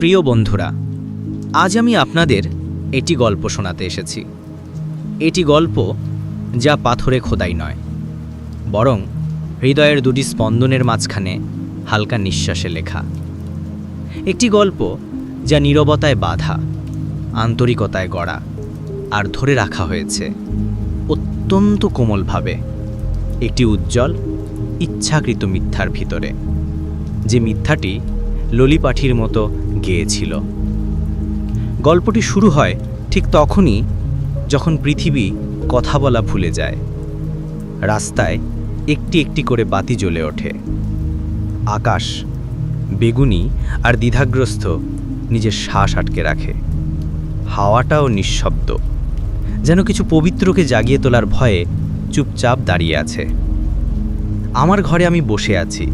প্রিয় বন্ধুরা, আজ আমি আপনাদের এটি গল্প শোনাতে এসেছি। এটি গল্প যা পাথরে খোদাই নয়, বরং হৃদয়ের দুটি স্পন্দনের মাঝখানে হালকা নিঃশ্বাসে লেখা। একটি গল্প যা নীরবতায় বাধা, আন্তরিকতায় গড়া আর ধরে রাখা হয়েছে অত্যন্ত কোমলভাবে একটি উজ্জ্বল, ইচ্ছাকৃত মিথ্যার ভিতরে। যে মিথ্যাটি ললিপাঠির মতো গেয়েছিল। গল্পটি শুরু হয় ঠিক তখনই যখন পৃথিবী কথা বলা ভুলে যায়। রাস্তায় একটি একটি করে বাতি জ্বলে ওঠে। আকাশ বেগুনি আর দ্বিধাগ্রস্ত নিজের শ্বাস আটকে রাখে। হাওয়াটাও নিঃশব্দ। যেন কিছু পবিত্রকে জাগিয়ে তোলার ভয়ে চুপচাপ দাঁড়িয়ে আছে। আমার ঘরে আমি বসে আছি,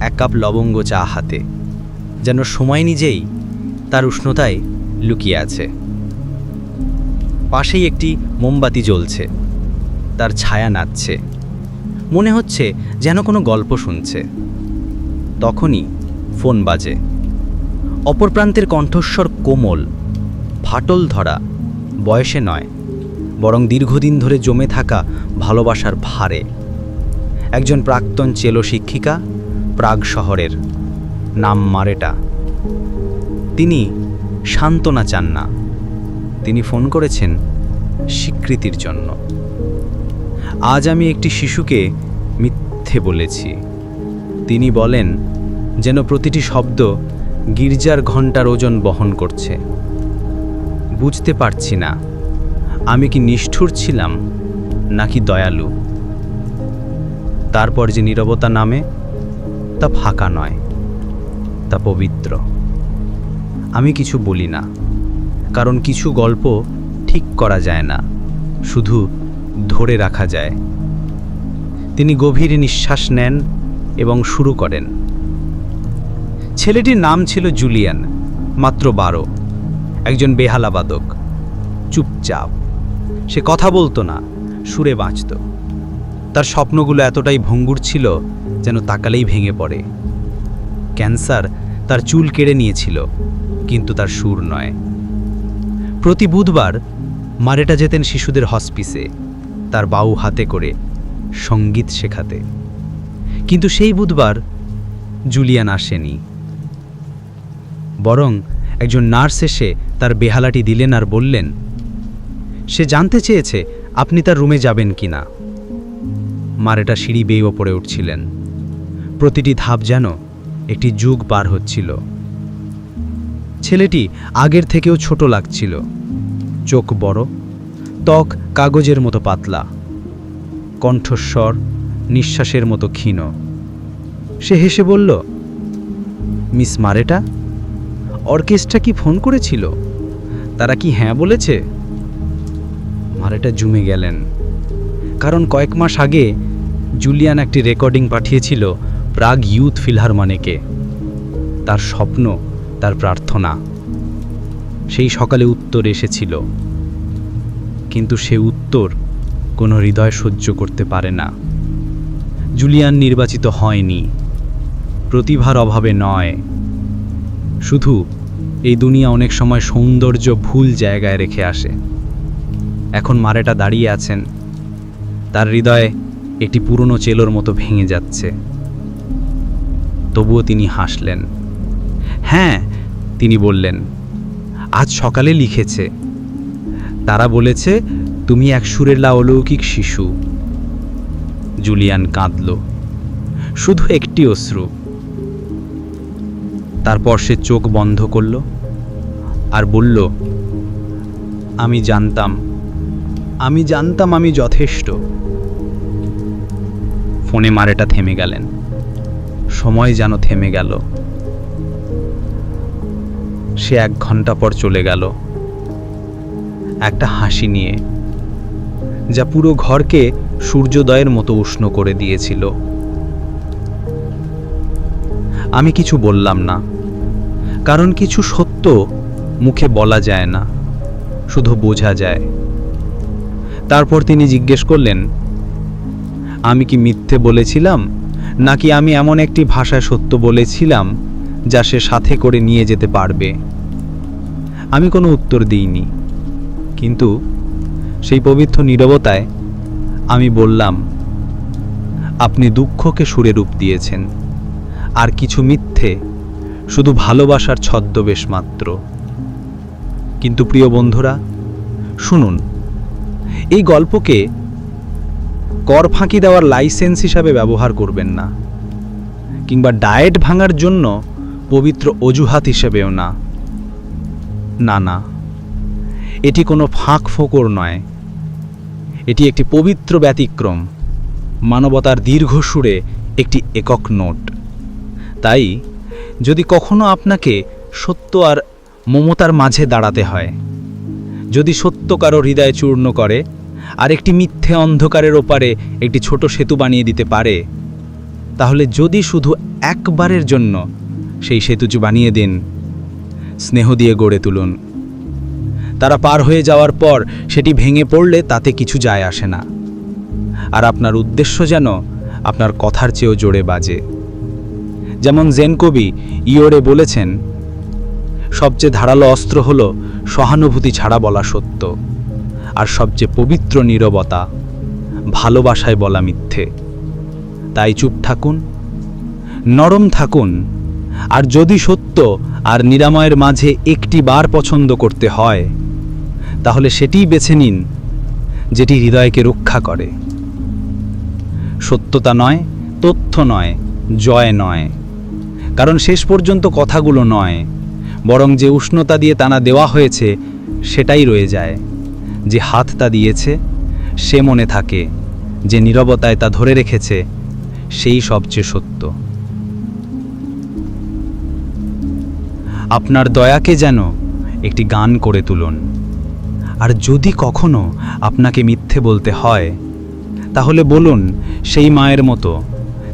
এক কাপ লবঙ্গ চা হাতে। যেন সময় নিজেই তার উষ্ণতায় লুকিয়ে আছে। পাশেই একটি মোমবাতি জ্বলছে। তার ছায়া নাচছে। মনে হচ্ছে যেন কোনো গল্প শুনছে। তখনই ফোন বাজে। অপর প্রান্তের কণ্ঠস্বর কোমল, ফাটল ধরা, বয়সে নয়, বরং দীর্ঘদিন ধরে জমে থাকা ভালোবাসার ভারে। একজন প্রাক্তন চেলো শিক্ষিকা, প্রাগ শহরের নাম মারেটা। তিনি সান্ত্বনা চান না। তিনি ফোন করেছেন স্বীকৃতির জন্য। আজ আমি একটি শিশুকে মিথ্যে বলেছি। তিনি বলেন, যেন প্রতিটি শব্দ গির্জার ঘণ্টার ওজন বহন করছে। বুঝতে পারছি না, আমি কি নিষ্ঠুর ছিলাম নাকি দয়ালু? তারপর যে নীরবতা নামে, তা ফাঁকা নয়। তা পবিত্র। আমি কিছু বলি না, কারণ কিছু গল্প ঠিক করা যায় না, শুধু ধরে রাখা যায়। তিনি গভীর নিঃশ্বাস নেন এবং শুরু করেন। ছেলেটির নাম ছিল জুলিয়ান, মাত্র বারো, একজন বেহালাবাদক চুপচাপ, সে কথা বলতো না, সুরে বাঁচত। তার স্বপ্নগুলো এতটাই ভঙ্গুর ছিল যেন তাকালেই ভেঙে পড়ে। ক্যান্সার তার চুল কেড়ে নিয়েছিল, কিন্তু তার সুর নয়। প্রতি বুধবার মারেটা যেতেন শিশুদের হসপিসে, তার বাউ হাতে করে সংগীত শেখাতে। কিন্তু সেই বুধবার জুলিয়ান আসেনি। বরং একজন নার্স এসে তার বেহালাটি দিলেন আর বললেন, সে জানতে চেয়েছে আপনি তার রুমে যাবেন কি না? মারেটা সিঁড়ি বেয়ে ওপরে উঠছিলেন। প্রতিটি ধাপ যেন একটি যুগ পার হচ্ছিল। ছেলেটি আগের থেকেও ছোট লাগছিল। চোখ বড়, ত্বক কাগজের মতো পাতলা। কণ্ঠস্বর নিঃশ্বাসের মতো ক্ষীণ। সে হেসে বলল, মিস মারেটা, অর্কেস্ট্রা কি ফোন করেছিল? তারা কি হ্যাঁ বলেছে? মারেটা জুমে গেলেন। কারণ কয়েক মাস আগে জুলিয়ান একটি রেকর্ডিং পাঠিয়েছিল প্রাগ ইউথ ফিলহারমনিকে। তার স্বপ্ন, তার প্রার্থনা। সেই সকালে উত্তর এসেছিল। কিন্তু সে উত্তর কোনো হৃদয় সহ্য করতে পারে না। জুলিয়ান নির্বাচিত হয়নি। প্রতিভার অভাবে নয়। শুধু এই দুনিয়া অনেক সময় সৌন্দর্য ভুল জায়গায় রেখে আসে। এখন মারেটা দাঁড়িয়ে আছেন। তার হৃদয়ে একটি পুরনো চেলোর মতো ভেঙে যাচ্ছে। তবুও তিনি হাসলেন। হ্যাঁ তিনি বললেন, আজ সকালে লিখেছে। তারা বলেছে, তুমি এক সুরের অলৌকিক শিশু। জুলিয়ান কাঁদল, শুধু একটি অশ্রু। তারপর সে চোখ বন্ধ করল আর বলল, আমি জানতাম আমি জানতাম আমি যথেষ্ট। ফোনে মারেটা থেমে গেলেন। সময় যেন থেমে গেল। সে এক ঘণ্টা পর চলে গেল। একটা হাসি নিয়ে, যা পুরো ঘরকে সূর্যোদয়ের মতো উষ্ণ করে দিয়েছিল। আমি কিছু বললাম না, কারণ কিছু সত্য মুখে বলা যায় না, শুধু বোঝা যায়। তারপর তিনি জিজ্ঞেস করলেন, আমি কি মিথ্যে বলেছিলাম? নাকি আমি এমন একটি ভাষায় সত্য বলেছিলাম যা সে সাথে করে নিয়ে যেতে পারবে? আমি কোনো উত্তর দিইনি। কিন্তু সেই পবিত্র নীরবতায় আমি বললাম, আপনি দুঃখকে সুরে রূপ দিয়েছেন, আর কিছু মিথ্যে শুধু ভালোবাসার ছদ্মবেশ মাত্র। কিন্তু প্রিয় বন্ধুরা, শুনুন, এই গল্পকে কর ফাঁকি দেওয়ার লাইসেন্স হিসাবে ব্যবহার করবেন না। কিংবা ডায়েট ভাঙার জন্য পবিত্র অজুহাত হিসেবেও না। না না, এটি কোনো ফাঁক ফোকর নয়। এটি একটি পবিত্র ব্যতিক্রম। মানবতার দীর্ঘ সুরে একটি একক নোট। তাই, যদি কখনো আপনাকে সত্য আর মমতার মাঝে দাঁড়াতে হয়, যদি সত্য কারও হৃদয় চূর্ণ করে আর একটি মিথ্যে অন্ধকারের ওপারে একটি ছোট সেতু বানিয়ে দিতে পারে। তাহলে যদি শুধু একবারের জন্য সেই সেতুটি বানিয়ে দিন, স্নেহ দিয়ে গড়ে তুলুন। তারা পার হয়ে যাওয়ার পর সেটি ভেঙে পড়লে তাতে কিছু যায় আসে না। আর আপনার উদ্দেশ্য যেন আপনার কথার চেয়েও জোরে বাজে। যেমন জেন কবি ইয়োরে বলেছেন, সবচেয়ে ধারালো অস্ত্র হল সহানুভূতি ছাড়া বলা সত্য। আর সবচেয়ে পবিত্র নীরবতা, ভালোবাসায় বলা মিথ্যে। তাই চুপ থাকুন, নরম থাকুন, আর যদি সত্য আর নিরাময়ের মাঝে একটি বার পছন্দ করতে হয়, তাহলে সেটিই বেছে নিন, যেটি হৃদয়কে রক্ষা করে। সত্যতা নয়, তথ্য নয়, জয় নয়। কারণ শেষ পর্যন্ত কথাগুলো নয়, বরং যে উষ্ণতা দিয়ে টানা দেওয়া হয়েছে, সেটাই রয়ে যায়। যে হাত তা দিয়েছে, সে মনে থাকে, যে নীরবতায় তা ধরে রেখেছে, সেই সবচেয়ে সত্য। আপনার দয়াকে যেন একটি গান করে তুলুন। আর যদি কখনো আপনাকে মিথ্যে বলতে হয়, তাহলে বলুন সেই মায়ের মতো,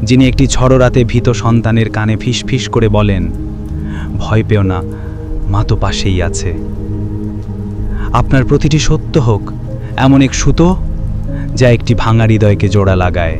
যিনি একটি ঝড়ো রাতে ভীত সন্তানের কানে ফিস ফিস করে বলেন, ভয় পেও না, মা তো পাশেই আছে। আপনার প্রতিটি সত্য হোক এমন এক সুতো যা একটি ভাঙা হৃদয়কে জোড়া লাগায়।